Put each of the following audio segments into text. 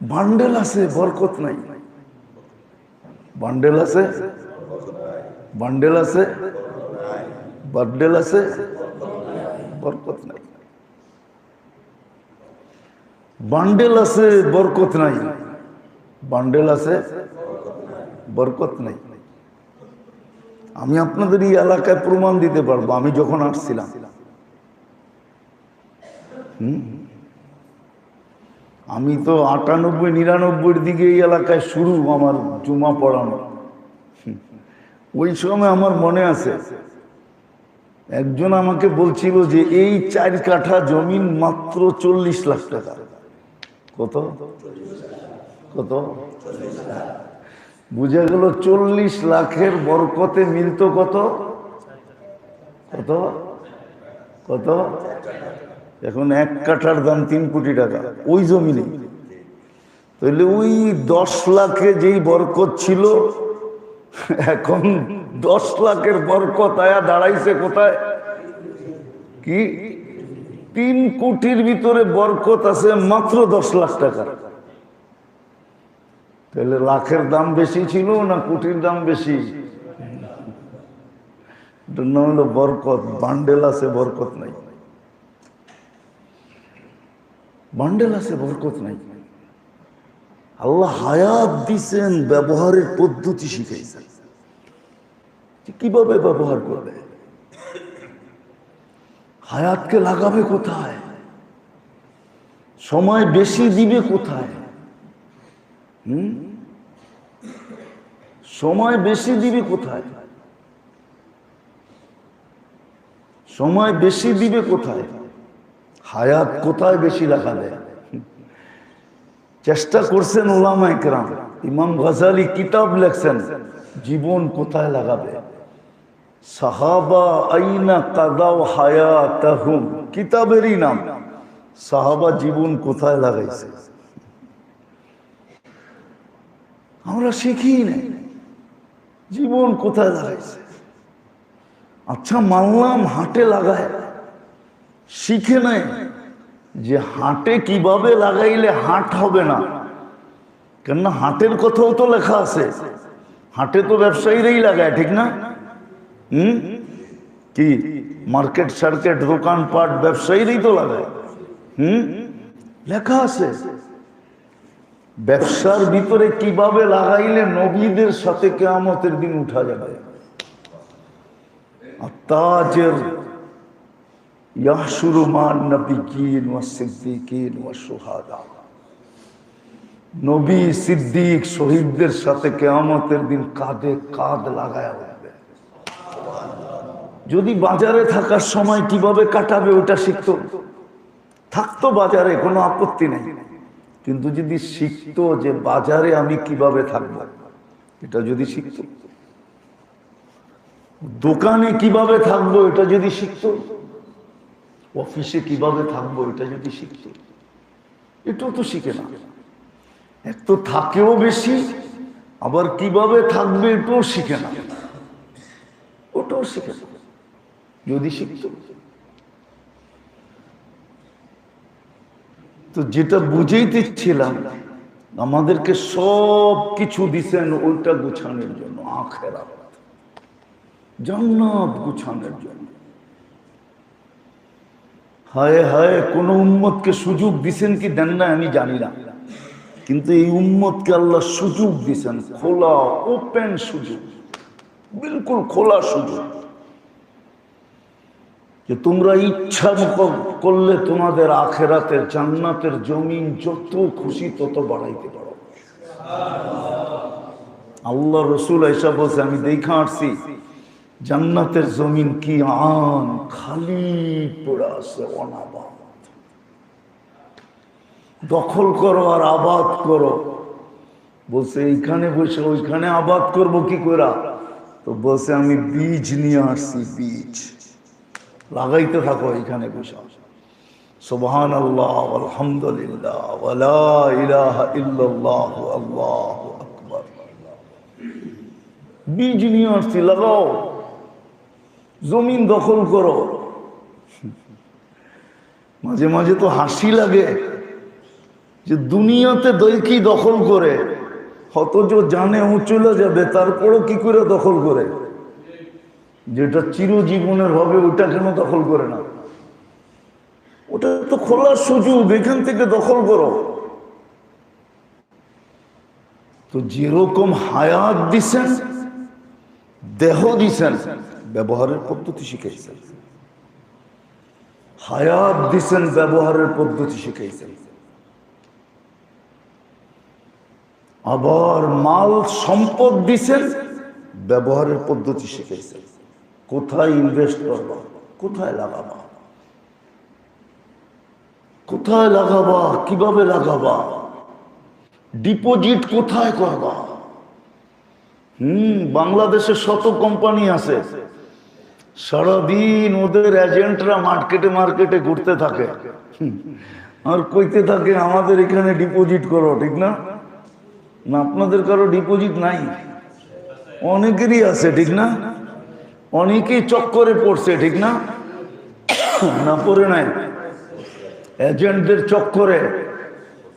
Bundle আছে, বরকত নাই। Bundle আছে বান্ডেল আছে বান্ডেল আছে, বরকত নাই। বান্ডেল আছে, বরকত নাই। বান্ডেল আছে, বরকত নাই। আমি আপনাদের এই এলাকায় প্রমাণ দিতে পারব, আমি যখন আসছিলাম। হুম? আমি তো আটানব্বই, নিরানব্বইয়ের দিকে এই এলাকায় শুরু আমার জুমা পড়ানো। ওই সময় আমার মনে আছে, একজন আমাকে বলছিল যে এই চার কাঠা জমিন মাত্র চল্লিশ লাখ টাকা। কত? কত? বুঝে গেল চল্লিশ লাখের বরকতে মিলত কত? কত? কত? এখন এক কাঠার দাম তিন কোটি টাকা। ওই জমিনে তাহলে ওই দশ লাখে যেই বরকত ছিল, এখন দশ লাখের বরকত আয়া দাঁড়াইছে কোথায়? কি? তিন কোটির ভিতরে বরকত আছে মাত্র দশ লাখ টাকা। তাহলে লাখের দাম বেশি ছিল না কোটির দাম বেশি? বরকত। বান্ডেল আছে, বরকত নাই। বান্ডেল আছে বরকত নাই। আল্লাহ হায়াত দিছেন, ব্যবহারের পদ্ধতি শিখাইছেন। কীভাবে ব্যবহার করবে? হায়াতকে লাগাবে কোথায়? সময় বেশি দিবে কোথায়? হুম? সময় বেশি দিবে কোথায়? সময় বেশি দিবে কোথায়? হায়াত কোথায় বেশি লাগাবে চেষ্টা করছেন ওলামা একরাম ইমাম গজালি কিতাব লেখছেন, জীবন কোথায় লাগাবে? সাহাবা আইনা কাদাও হায়াতাহুম, কিতাবেরই নাম। সাহাবা জীবন কোথায় লাগাইছে? আমরা শিখি নাই, জীবন কোথায় লাগাইছে? আচ্ছা মানলাম হাটে লাগায়। শিখে নাই যে হাটে কীভাবে লাগাইলে হাট হবে না। কেননা হাটের কথাও তো লেখা আছে। হাটে তো ব্যবসায়ীরাই লাগায়, ঠিক না? হুম? কি? মার্কেট, সার্কেট দোকানপাট ব্যবসায়ীরাই তো লাগায়। হুম? লেখা আছে। ব্যবসার ভিতরে কীভাবে লাগাইলে নবীদের সাথে কেয়ামতের দিন উঠা যাবে? আর তাজের ইয়াহশুরু মান নবিকিন ওয়া সিদ্দিকিন নবী সিদ্দিক শহীদদের সাথে কেয়ামতের দিন কাঁধে কাঁধ লাগায় উঠবে। যদি বাজারে থাকার সময় কীভাবে কাটাবে ওটা শিখতো? থাকতো বাজারে, কোনো আপত্তি নেই। কিন্তু যদি শিখতো যে বাজারে আমি কীভাবে থাকব, এটা যদি শিখতো। দোকানে কীভাবে থাকব, এটা যদি শিখতো। অফিসে কীভাবে থাকব এটা যদি শিখতো এটাও তো শিখে না। এক তো থাকেও বেশি, আবার কীভাবে থাকবে এটাও শিখে না। ওটাও শিখে না। যদি শিখতো। তো যেটা বুঝাইতেছিলাম, আমাদেরকে সব কিছু দিছেন ওইটা গুছানোর জন্য, আখেরাত। জান্নাত গুছানোর জন্য। হায় হায়, কোন উম্মতকে সুযোগ দিছেন কি দেন না আমি জানি না। কিন্তু এই উম্মতকে আল্লাহ সুযোগ দিছেন, খোলা ওপেন সুযোগ, বিলকুল খোলা সুযোগ। যে তোমরা ইচ্ছা করলে তোমাদের আখেরাতের, জান্নাতের জমিন যত খুশি তত বাড়াইতে পারো। আল্লাহ রসুল এসা বলছে, আমি দেখা আসছি জান্নাতের জমিন কি আন খালি পড়ে আছে অনাবাদ। দখল করো আর আবাদ করো। বলছে, এইখানে বসে, ওইখানে আবাদ করব কি করা তো বলছে, আমি বীজ নিয়ে আসছি, বীজ। লাগাইতে থাকো এখানে বসে। সুবহান আল্লাহ আলহামদুলিল্লাহ আল্লাহু বীজ নিয়ে আসছি, লাগাও। জমিন দখল করো। মাঝে মাঝে তো হাসি লাগে যে দুনিয়াতে দৈকি দখল করে, অথচ জানে ও চলে যাবে, তারপরও কি করে দখল করে? যেটা চিরজীবনের হবে, ওটা কেন দখল করে না? ওটা তো খোলার সুযোগ, এখান থেকে দখল করো। তো যেরকম হায়াত দিছেন, দেহ দিছেন ব্যবহারের পদ্ধতি শিখাইছেন হায়াত দিছেন ব্যবহারের পদ্ধতি শিখাইছেন আবার মাল সম্পদ দিছেন ব্যবহারের পদ্ধতি শিখাইছেন কোথায় ইনভেস্ট করবা? কোথায় লাগাবা? কোথায় লাগাবা? কীভাবে লাগাবা? ডিপোজিট কোথায় করবা? হুম, বাংলাদেশে শত কোম্পানি আছে। সারাদিন ওদের এজেন্টরা মার্কেটে মার্কেটে ঘুরতে থাকে। আর কইতে থাকে, আমাদের এখানে ডিপোজিট করো, ঠিক না? না, আপনাদের কারও ডিপোজিট নাই। অনেকেরই আছে, ঠিক না? অনেকেই চক্করে পড়ছে, ঠিক না? না, পড়ে নাই। এজেন্টদের চক্করে,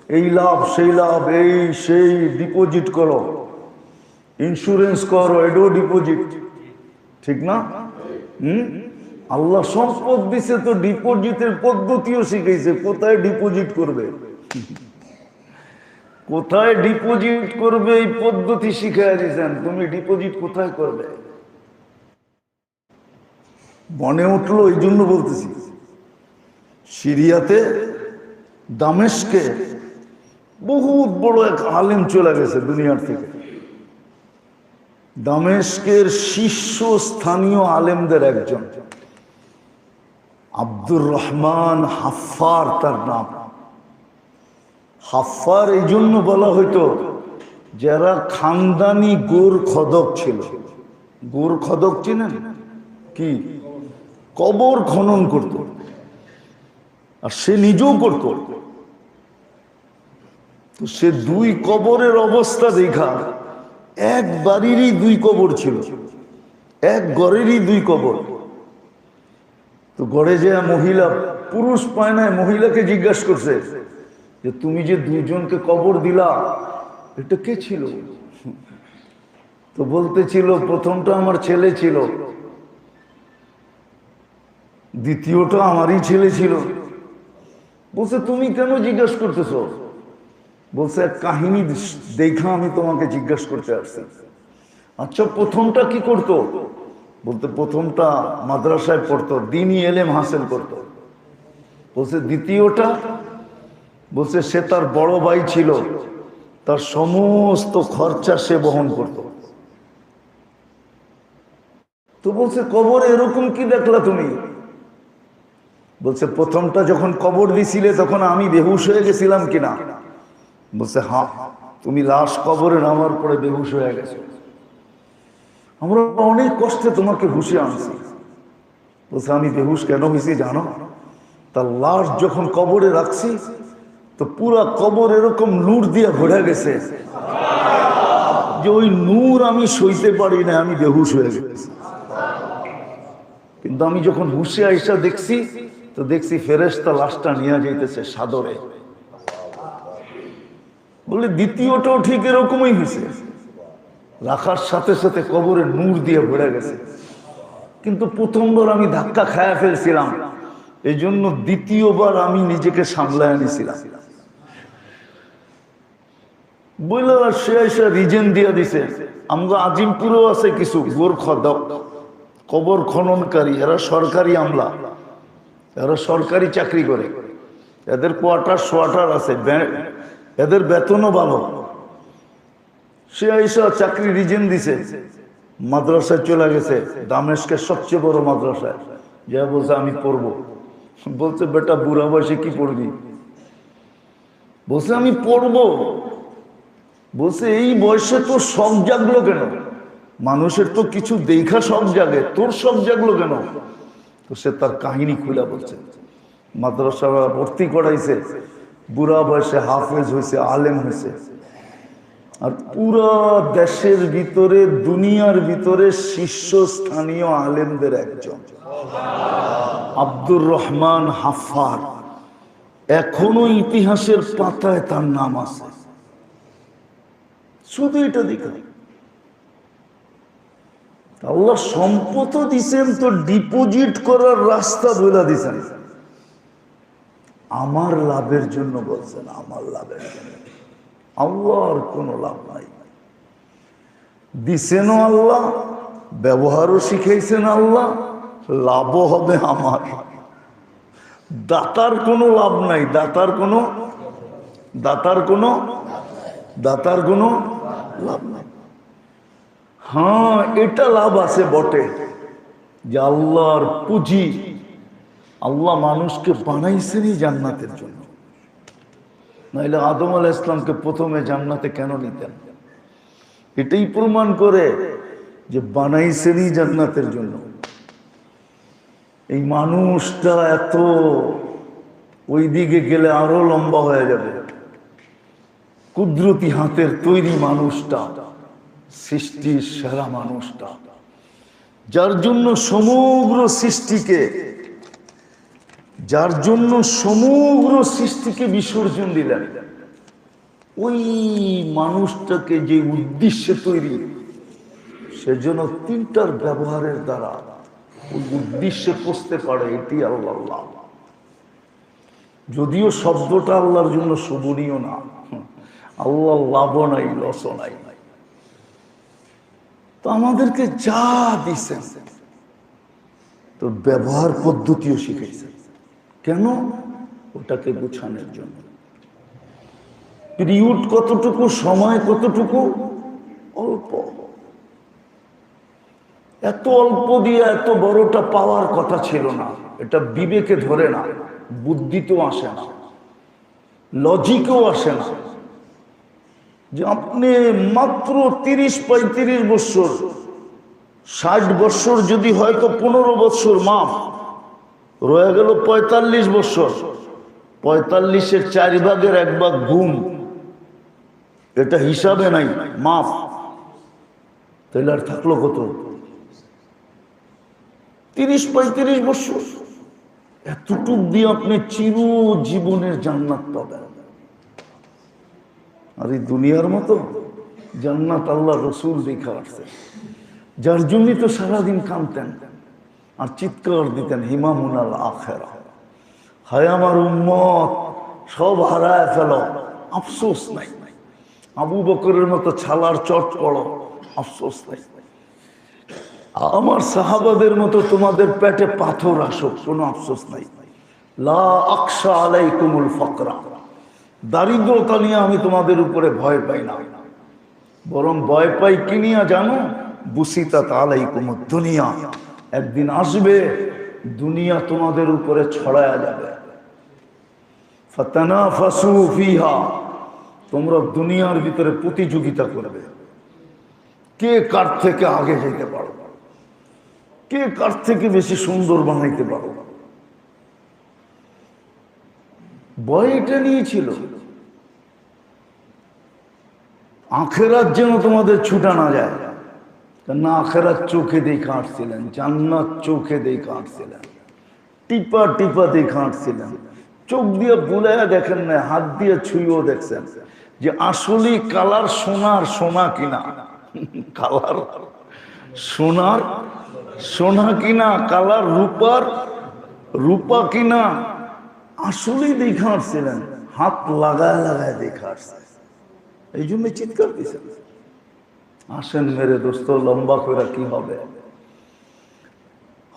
এই লাভ, সেই লাভ, এই, সেই ডিপোজিট করো। ইন্স্যুরেন্স করো এডো ডিপোজিট ঠিক না? হুম? আল্লাহ সম্পদ দিছে তো ডিপোজিটের পদ্ধতিও শিখেছে কোথায় ডিপোজিট করবে? কোথায় ডিপোজিট করবে এই পদ্ধতি শিখাই দিয়েছেন তুমি ডিপোজিট কোথায় করবে? মনে উঠল এই জন্য বলতেছি, সিরিয়াতে দামেশকে বহুত বড় এক আলেম চলে গেছে দুনিয়ার থেকে। দামেশকের শীর্ষ স্থানীয় আলেমদের একজন। আব্দুর রহমান হাফার তার নাম। হাফার এই জন্য বলা হইতো, যারা খানদানি গোর খদক ছিল। গোর খদক চিনেন? কি? কবর খনন করত। আর সে নিজেও করত। তো সে দুই কবরের অবস্থা দেখা। এক বাড়িরই দুই কবর ছিল। এক ঘরেরই দুই কবর। তো গড়ে যে মহিলা, পুরুষ পায় না মহিলাকে জিজ্ঞাসা করছে যে, তুমি যে দুইজনকে কবর দিলা, এটা কে ছিল? তো বলতেছিল, প্রথমটা আমার ছেলে ছিল। দ্বিতীয়টা আমারই ছেলে ছিল। বলছে, তুমি কেন জিজ্ঞাসা করতেছ? বলছে, এক কাহিনী দেখা আমি তোমাকে জিজ্ঞাসা করতে আসছি। আচ্ছা প্রথমটা কি করতো? বলতে, প্রথমটা মাদ্রাসায় পড়তো, দিনই এলেম হাসিল করতো। বলছে, দ্বিতীয়টা? বলছে, সে তার বড় ভাই ছিল, তার সমস্ত খরচা সে বহন করত। তো বলছে, কবর এরকম কি দেখলা তুমি? বলছে, প্রথমটা যখন কবর দিছিলে, তখন আমি বেহুশ হয়ে গেছিলাম কিনা? বলছে, হা, তুমি লাশ কবরে নামার পরে বেহুশ হয়ে গেছো। আমরা অনেক কষ্টে তোমাকে হুশে আনছি। বলছে, আমি বেহুশ কেন হয়েছি জানো? তার লাশ যখন কবরে রাখছি, তো পুরা কবর এরকম নূর দিয়ে ভরে গেছে যে ওই নূর আমি সইতে পারি না আমি বেহুশ হয়ে গেছি। কিন্তু আমি যখন হুশে আইসা দেখছি, তো দেখছি ফেরেস্তা লাশটা নিয়ে যাইতেছে সাদরে। বলে দ্বিতীয়টাও ঠিক এরকমই হয়েছে। রাখার সাথে সাথে কবরে নূর দিয়ে ভরে গেছে। কিন্তু প্রথমবার আমি ধাক্কা খায়া ফেলছিলাম। এই জন্য দ্বিতীয়বার আমি নিজেকে সামলায় নিছিলাম। বলল সে রিজেন দিয়ে দিছে আমরা আজিমপুরেও আছে কিছু গোর খদক। কবর খননকারী, এরা সরকারি আমলা। এরা সরকারি চাকরি করে। এদের কোয়ার্টার সোয়াটার আছে এদের বেতনও ভালো। সে এসে চাকরি রিজেন দিছে। মাদ্রাসায় চলে গেছে দামেশকের সবচেয়ে বড় মাদ্রাসায় যা বলছে, আমি পড়ব। বলছে, বেটা, বুড়া বয়সে কি পড়বি? বলছে, আমি পড়ব। বলছে, এই বয়সে তোর শখ জাগলো কেন? মানুষের তো কিছু দেখা সব জাগে, তোর সব জাগলো কেন? তো সে তার কাহিনী খুলে বলছে। মাদ্রাসা ভর্তি করাইছে। বুড়া বয়সে হাফেজ হয়েছে, আলেম হয়েছে। আর পুরা দেশের ভিতরে, দুনিয়ার ভিতরে শীর্ষস্থানীয় আলেমদের একজন। আব্দুর রহমান হাফার। এখনও ইতিহাসের পাতায় তার নাম আছে। শুধু এটা দেখা আল্লাহ সম্পদ দিছেন, তো ডিপোজিট করার রাস্তা বলে দিছেন। আমার লাভের জন্য বলছেন, আমার লাভের জন্য। আল্লাহর কোনো লাভ নাই। দিছেনও আল্লাহ, ব্যবহারও শিখাইছেন আল্লাহ, লাভও হবে আমার। দাতার কোনো লাভ নাই, দাতার কোনো দাতার কোনো দাতার কোনো লাভ নাই। হ্যাঁ এটা লাভ আছে বটে যে আল্লাহর পুঁজি আল্লাহ মানুষকে বানাইছেনই জান্নাতের জন্য। নাইলে আদম আলাহ ইসলামকে প্রথমে জান্নাতে কেন নিতেন? এটাই প্রমাণ করে যে বানাইছেনই জান্নাতের জন্য। এই মানুষটা এত ওই দিকে গেলে আরও লম্বা হয়ে যাবে। কুদরতি হাতের তৈরি মানুষটা, সৃষ্টির সেরা মানুষটা। যার জন্য সমগ্র সৃষ্টিকে যার জন্য সমগ্র সৃষ্টিকে বিসর্জন দিলেন। ওই মানুষটাকে যে উদ্দেশ্যে তৈরি সেজন্য তিনটার ব্যবহারের দ্বারা ওই উদ্দেশ্যে পৌঁছতে পারে, এটি আল্লাহ যদিও শব্দটা আল্লাহর জন্য শোভনীয় না, আল্লাহ লাভ নাই, লস নাই। তো আমাদেরকে যা দিছেন, তো ব্যবহার পদ্ধতিও শিখেছেন কেন? ওটাকে গুছানোর জন্য। পিরিয়ড কতটুকু, সময় কতটুকু? অল্প। এত অল্প দিয়ে এত বড়টা পাওয়ার কথা ছিল না। এটা বিবেকে ধরে না, বুদ্ধিতেও আসে না, লজিকেও আসে না। যে আপনি মাত্র তিরিশ পঁয়ত্রিশ বছর, ষাট বছর যদি হয়তো পনেরো বছর মাপ রয়ে গেল পঁয়তাল্লিশ বছর। পঁয়তাল্লিশের চার ভাগের এক ভাগ ঘুম। এটা হিসাবে নাই মাপ তাহলে আর থাকল কত? তিরিশ, পঁয়ত্রিশ বছর। এতটুক দিয়ে আপনি চির জীবনের জান্নাত পাবেন। আর এই দুনিয়ার মতো জান্নাত আল্লাহ রসুল দেখা আসছে। যার জন্যই তো সারাদিন কানতেন আর চিৎকার দিতেন হিমামুনাল আখেরা। হায় আমার উম্মত, সব হারায় ফেল। আফসোস নাই। আবু বকরের মতো ছালার চট পড়ো আফসোস নাই। আমার সাহাবাদের মতো তোমাদের পেটে পাথর আসুক, কোনো আফসোস নাই। লা আকশা আলাইকুমুল ফকরা। দারিদ্রতা নিয়ে আমি তোমাদের উপরে ভয় পাই না। বরং ভয় পাই কি নিয়ে জানো? বুসিতা তালাইকুম দুনিয়া। একদিন আসবে, দুনিয়া তোমাদের উপরে ছড়ায়া যাবে। ফাতানা ফাসু ফিহা, তোমরা দুনিয়ার ভিতরে প্রতিযোগিতা করবে। কে কার থেকে আগে যেতে পারো? কে কার থেকে বেশি সুন্দর বানাইতে পারো? ভয় এটা নিয়েছিল আখেরাত যেন তোমাদের ছুটা না যায়। না, আখেরাত চোখে দিয়ে কাটছিলেন জান্নাত চোখে দিয়ে কাটছিলেন টিপা টিপা দিয়ে কাটছিলেন চোখ দিয়ে বুলাইয়া দেখেন না হাত দিয়ে ছুঁয়েও দেখছেন যে আসলে কালার সোনার সোনা কিনা। কালার সোনার সোনা কিনা, কালার রূপার রূপা কিনা। আসলেই দেখা আসছিলেন হাত লাগায় লাগায় দেখা আসছে এই জন্য চিৎকার দিয়েছেন আসেন মেরে দোস্ত, লম্বা করে কি হবে?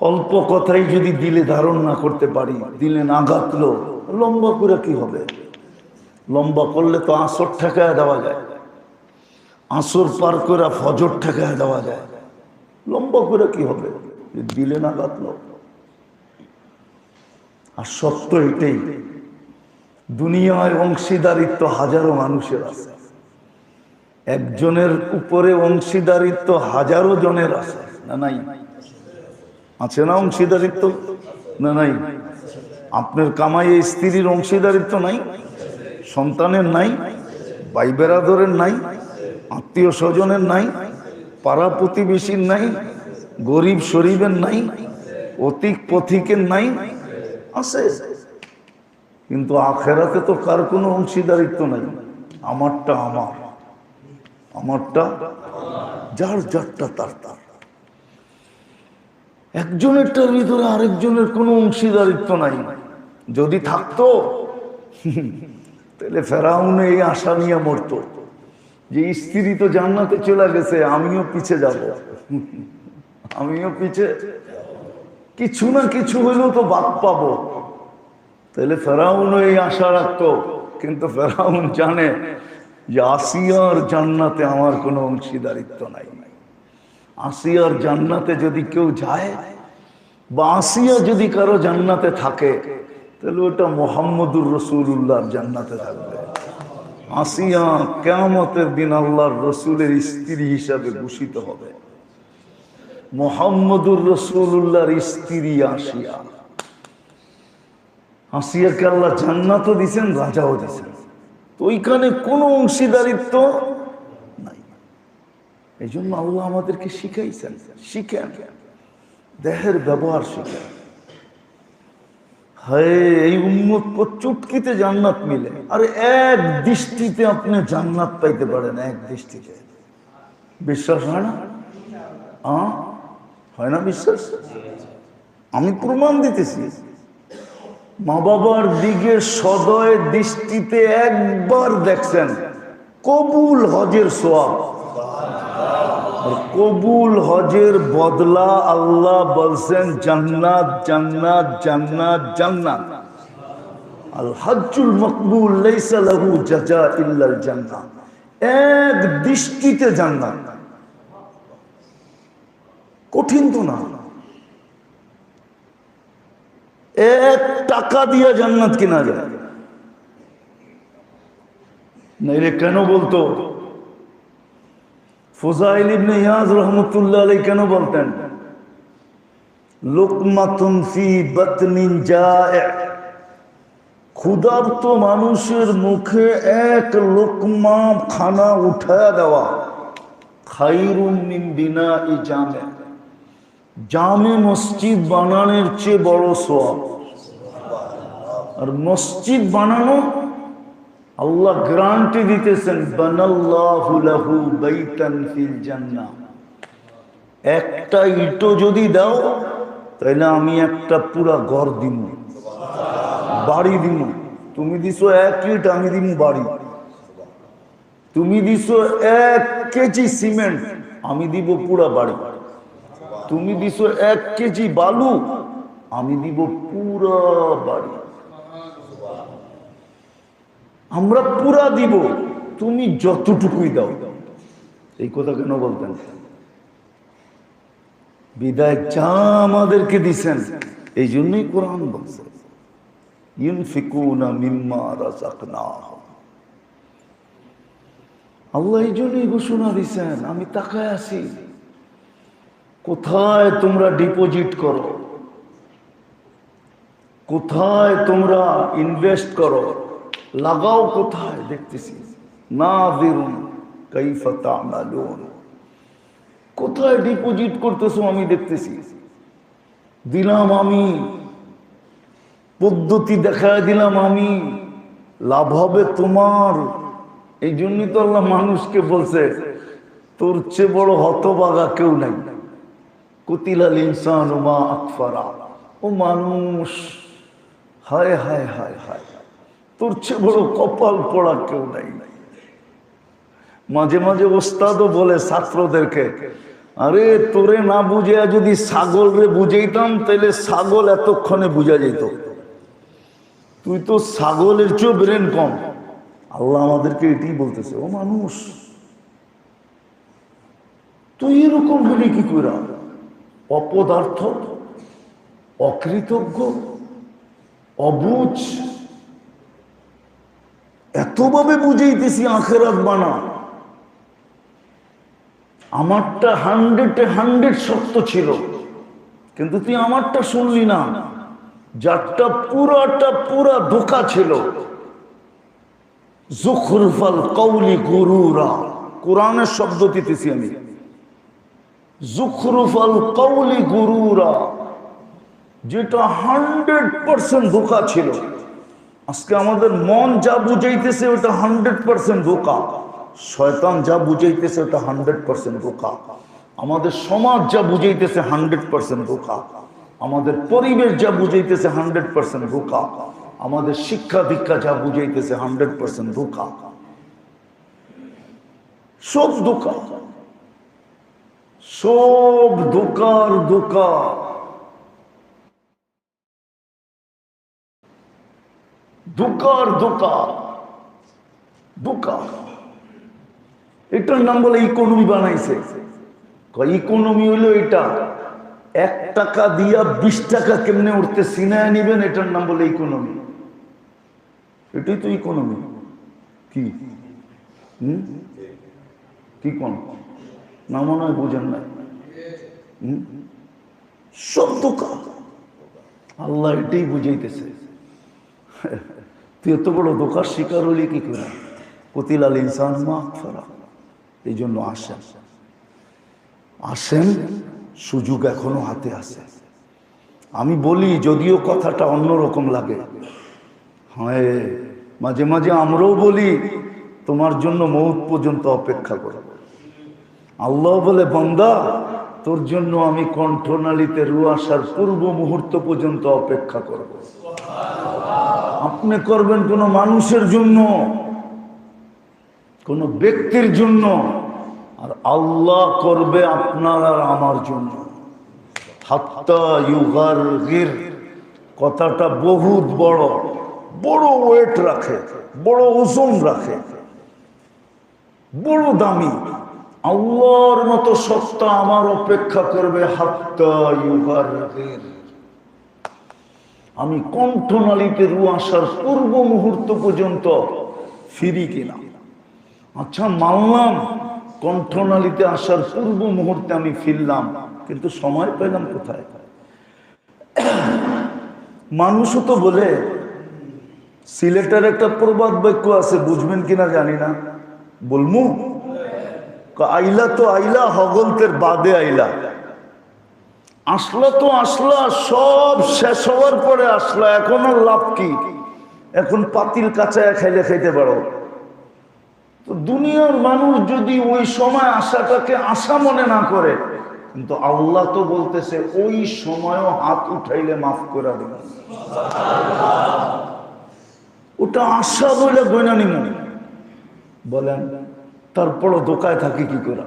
অল্প কথাই যদি দিলে ধারণ না করতে পারি, দিলে না গাতলো, লম্বা করে কি হবে? লম্বা করলে তো আসর ঠেকায় দেওয়া যায়। আসর পার করে ফজর ঠেকায় দেওয়া যায়। লম্বা করে কি হবে? দিলে না গাতলো। আর সত্য এটাই, দুনিয়ায় অংশীদারিত্ব হাজারো মানুষের আছে। একজনের উপরে অংশীদারিত্ব হাজারো জনের আছে, না নাই? আছে না অংশীদারিত্ব? না নাই। আপনার কামাইয়ে স্ত্রীর অংশীদারিত্ব নাই, সন্তানের নাই, ভাই বেরাদরের নাই, আত্মীয় স্বজনের নাই, পাড়া প্রতিবেশীর নাই, গরিব শরীফের নাই, অতিক পথিকের নাই, আছে। কিন্তু আখেরাতে তো কার কোনো অংশীদারিত্ব নাই? আমারটা আমার। আমারটা, যার যারটা তার তার। একজনেরটার ভিতরে আরেকজনের কোনো অংশীদারিত্ব নাই। যদি থাকতো, তাহলে ফেরাউন এই আশা নিয়ে মরতো। যে স্ত্রী তো জান্নাতে চলে গেছে, আমিও পিছে যাব। আমিও পিছে কিছু না কিছু হইলেও তো বাদ পাবো। তাহলে ফেরাউন এই আশা রাখতো, কিন্তু ফেরাউন জানে যে আসিয়ার জান্নাতে আমার কোনো অংশীদারিত্ব নাই। আসিয়ার জান্নাতে যদি কেউ যায় বা আসিয়া যদি কারও জান্নাতে থাকে, তাহলে ওটা মোহাম্মদুর রসুল্লাহর জান্নাতে থাকবে। আসিয়া কেমতের দিন আল্লাহর রসুলের স্ত্রী হিসাবে ঘোষিত হবে। মোহাম্মদুর রসুল্লাহর স্ত্রী আসিয়া। আসিয়াকে আল্লাহ জান্নাতও দিছেন, রাজাও দিছেন। তো ওইখানে কোনো অংশীদারিত্ব নাই। এই জন্য আল্লাহ আমাদেরকে শিখাইছেন, শিখেন। দেহের ব্যবহার শিখেন। হায়, এই উন্মত চুটকিতে জান্নাত মিলে। আরে এক দৃষ্টিতে আপনি জান্নাত পাইতে পারেন, এক দৃষ্টিতে। বিশ্বাস হয় না? হয় না বিশ্বাস? আমি প্রমাণ দিতেছি। মা বাবার দিকে সদয় দৃষ্টিতে একবার দেখছেন, কবুল হজের সোয়াব। কবুল হজের বদলা আল্লাহ বলছেন, জান্নাত জান্নাত জান্নাত জান্নাত। আল হজ্জুল মকবুল লাইসা লাহু জাজা ইল্লাল জান্নাত। এক দৃষ্টিতে জান্নাত। কঠিন তো না। এক টাকা দিয়ে জান্নাত কিনা যায় নাইলে কেন বলতো ফোজাইল ইবনে ইয়াজ রহমতুল্লাহ আলাই কেন বলতেন লোকমাতুন ফি বাতনিন জায়ে ক্ষুধার্ত মানুষের মুখে এক লোকমা খানা উঠায়া দেওয়া খাইরুম মিন বিনা ই জামে জামে মসজিদ বানানোর চেয়ে বড় সোয়াব আর মসজিদ বানানো আল্লাহ গ্রান্টি দিতেছেন, বানাল্লাহু একটা ইটো যদি দাও, তাহলে আমি একটা পুরা ঘর দিব, বাড়ি দিব। তুমি দিছো এক ইট, আমি দিব বাড়ি। তুমি দিছো এক কেজি সিমেন্ট, আমি দিব পুরা বাড়ি। তুমি দিছো এক কেজি বালু, আমি দিব পুরা বাড়ি। আমরা পুরা দিব, তুমি যতটুকুই দাও। এই কথা কেন বলতেন? বিদায় যা আমাদেরকে দিছেন, এই জন্যই কোরআন বলছে। আল্লাহ এই জন্যই ঘোষণা দিছেন, আমি তাকায় আছি। কোথায় তোমরা ডিপোজিট করো? কোথায় তোমরা ইনভেস্ট করো? লাগাও কোথায়? দেখতেছি। না কাইফা কোথায় ডিপোজিট করতেছো আমি দেখতেছি। দিলাম আমি। পদ্ধতি দেখায় দিলাম আমি। লাভ হবে তোমার। এই জন্যই তো আল্লাহ মানুষকে বলছে, তোর চেয়ে বড় হতবাগা কেউ নাই। কুতিলাল ইনসান মা আকফারা। ও মানুষ, হায় হায় হায় হায়। তোর চেয়ে বড় কপাল পড়া কেউ নাই মাঝে মাঝে ওস্তাদও বলে ছাত্রদেরকে, আরে, তোরে না বুঝে যদি ছাগল রে বুঝাইতাম তাহলে ছাগল এতক্ষণে বুঝা যেত। তুই তো ছাগলের চেয়েও ব্রেন কম। আল্লাহ আমাদেরকে এটি বলতেছে, ও মানুষ, তুই এরকম হলি কি করে অপদার্থ, অকৃতজ্ঞ অবুঝ এতভাবে বুঝাইতেছি আখেরাত বানা। আমারটা হান্ড্রেডে হান্ড্রেড সত্য ছিল। কিন্তু তুই আমারটা শুনলি না। যারটা পুরাটা পুরা ধোকা ছিল। জুখরুফাল কৌলি গুরুরা। কোরআনের শব্দ দিতেছি আমি। জুখরুফাল কৌলি গুরুরা, যেটা হান্ড্রেড পার্সেন্ট ধোকা ছিল। আজকে আমাদের মন যা বুঝাইতেছে ওটা হান্ড্রেড পার্সেন্ট ধোকা। শয়তান যা বুঝাইতেছে ওটা হান্ড্রেড পার্সেন্ট ধোকা। আমাদের সমাজ যা বুঝাইতেছে হান্ড্রেড পার্সেন্ট ধোকা। আমাদের পরিবেশ যা বুঝাইতেছে হান্ড্রেড পার্সেন্ট ধোকা। আমাদের শিক্ষা দীক্ষা যা বুঝাইতেছে হান্ড্রেড পার্সেন্ট ধোকা। সব ধোকা। সব ধোকার ধোকা ধোকার ধোকা ধোকা এটার নাম বলে ইকোনমি বানাইছে। ইকোনমি হলো এটা। এক টাকা দিয়া বিশ টাকা কেমনে উঠতে সিনায় নিবেন, এটার নাম বলে ইকোনমি এটাই তো ইকোনমি কি? কি কোন? না, মনে হয় বোঝেন না দোকান আল্লাহ এটাই বুঝাইতেছে। তুই এত বড় দোকার শিকার হলি কি করে? কতিলাল ইনসান মা ফেরা এই জন্য আসেন। আসেন, সুযোগ এখনও হাতে আছে। আমি বলি, যদিও কথাটা অন্যরকম লাগে। হ্যাঁ মাঝে মাঝে আমরাও বলি, তোমার জন্য মৌত পর্যন্ত অপেক্ষা করব আল্লাহ বলে, বন্দা, তোর জন্য আমি কণ্ঠনালীতে রু আসার পূর্ব মুহূর্ত পর্যন্ত অপেক্ষা করব। আপনি করবেন কোনো মানুষের জন্য, কোনো ব্যক্তির জন্য, আর আল্লাহ করবে আপনার আর আমার জন্য। হাত্তা ইউগার কথাটা বহুত বড় বড় ওয়েট রাখে, বড় ওজন রাখে, বড় দামি। আল্লাহর মতো সত্তা আমার অপেক্ষা করবে হাত্তা ইউগার আমি কণ্ঠনালীতে রু আসার পূর্ব মুহূর্ত পর্যন্ত ফিরি কিনা? আচ্ছা মানলাম কণ্ঠনালীতে আসার পূর্ব মুহূর্তে আমি ফিরলাম, কিন্তু সময় পেলাম কোথায়? মানুষও তো বলে, সিলেটের একটা প্রবাদ বাক্য আছে, বুঝবেন কিনা জানি না। বলমু আইলা তো আইলা হগলতের বাদে আইলা। আসলা তো আসলা, সব শেষ হওয়ার পরে আসলা, এখন আর লাভ কি? এখন পাতিল কাঁচায় খাইলে খাইতে পারো। তো দুনিয়ার মানুষ যদি ওই সময় আশাটাকে আশা মনে না করে, কিন্তু আল্লাহ তো বলতেছে, ওই সময়ও হাত উঠাইলে মাফ করে দেবে। ওটা আশা বলে গয়নানি মনে বলেন তারপরও দোকায় থাকে কি করে?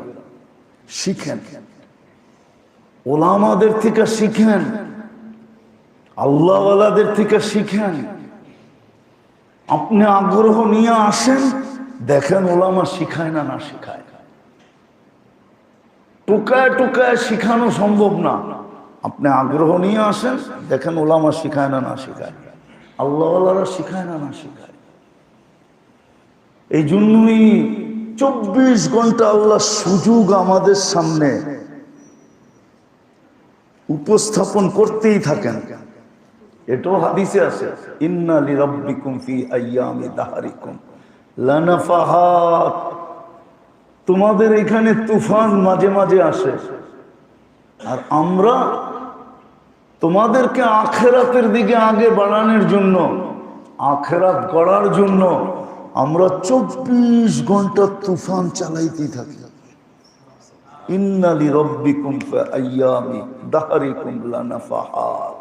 শিখেন। ওলামাদের থেকে শিখেন। আল্লাহওয়ালাদের থেকে শিখেন। আপনি আগ্রহ নিয়ে আসেন, দেখেন ওলামা শিখায় না না শিখায়। টোকায় টোকায় শিখানো সম্ভব না। আপনি আগ্রহ নিয়ে আসেন, দেখেন ওলামা শিখায় না না শিখায়। আল্লাহওয়ালারা শিখায় না না শিখায়। এই জন্যই চব্বিশ ঘণ্টা আল্লাহ সুযোগ আমাদের সামনে উপস্থাপন করতেই থাকেন। এটাও হাদিসে আছে ইন্নালি রব্বিকুম ফি আইয়ামি দাহারিকুম লানাফাহাত তোমাদের এখানে তুফান মাঝে মাঝে আসে, আর আমরা তোমাদেরকে আখেরাতের দিকে আগে বাড়ানোর জন্য, আখেরাত গড়ার জন্য আমরা চব্বিশ ঘণ্টা তুফান চালাইতেই থাকি। ইন্নালি রব্বিকুম আইয়ামি দাহারিকুম লানাফাহাত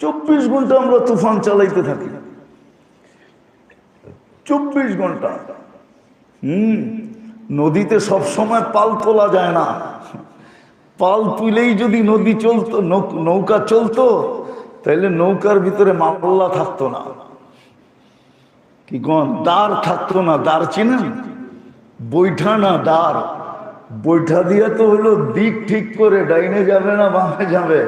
চব্বিশ ঘণ্টা আমরা তুফান চালাইতে থাকি। চব্বিশ ঘণ্টা। হুম, নদীতে সব সময় পাল তোলা যায় না। পাল তুলেই যদি নদী চলতো, নৌকা চলতো তাহলে নৌকার ভিতরে মাল্লা থাকতো না। কি গন দাঁড় থাকতো না দ্বার চিনেন বৈঠা না দ্বার বৈঠা দিয়ে তো হইল দিক ঠিক করে, ডাইনে যাবে না, বামে যাবে।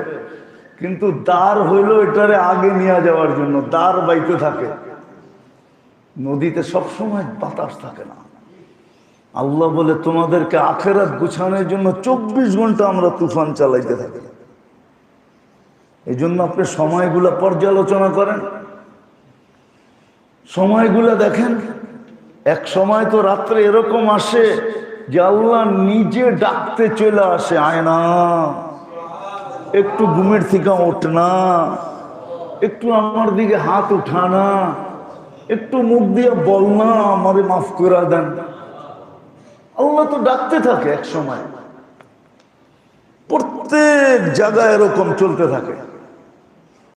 কিন্তু দ্বার হইল এটারে আগে নিয়ে যাওয়ার জন্য দ্বার বাইতে থাকে। নদীতে সবসময় বাতাস থাকে না। আল্লাহ বলে, তোমাদেরকে আখেরাত গুছানোর জন্য চব্বিশ ঘণ্টা আমরা তুফান চালাইতে থাকি। এই জন্য আপনি সময়গুলো পর্যালোচনা করেন। সময়গুলো দেখেন, এক সময় তো রাত্রে এরকম আসে যে আল্লাহ নিজে ডাকতে চলে আসে আয়না। একটু ঘুমের থেকে ওঠ না একটু আমার দিকে হাত উঠানা, একটু মুখ দিয়ে বল না আমারে মাফ করে দেন। আল্লাহ তো ডাকতে থাকে এক সময়। প্রত্যেক জায়গায় এরকম চলতে থাকে।